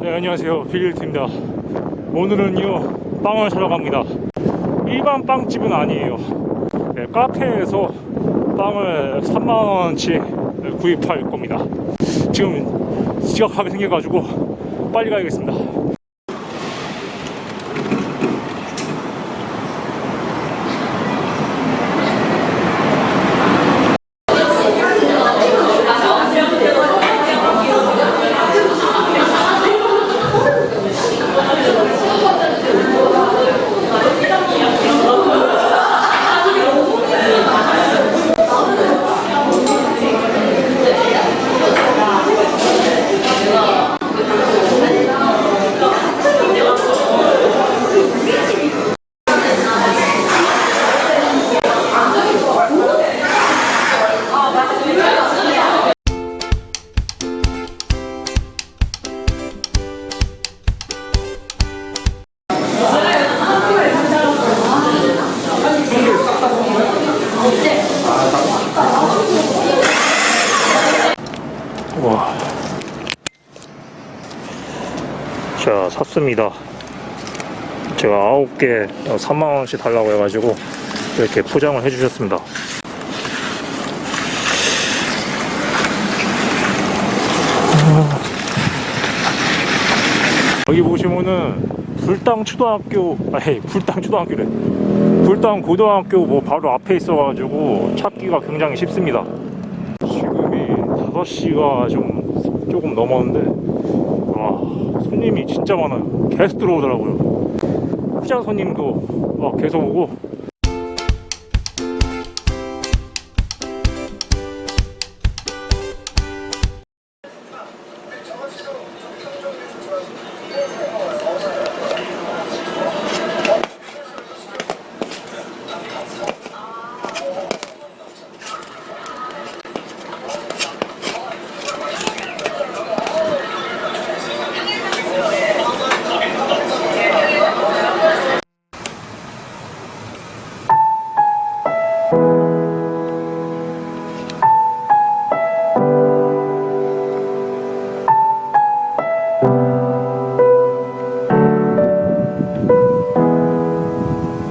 네, 안녕하세요. 빌리트입니다. 오늘은요, 빵을 사러 갑니다. 일반 빵집은 아니에요. 네, 카페에서 빵을 3만원치 구입할 겁니다. 지금 지각하게 생겨가지고 빨리 가야겠습니다. 와. 자, 샀습니다. 제가 9개 3만원씩 달라고 해가지고 이렇게 포장을 해주셨습니다. 여기 보시면은 불당 초등학교 아니 불당 초등학교래 불당 고등학교 뭐 바로 앞에 있어가지고 찾기가 굉장히 쉽습니다 5시가 좀 조금 넘었는데 와 손님이 진짜 많아요. 계속 들어오더라고요. 후장 손님도 막 계속 오고.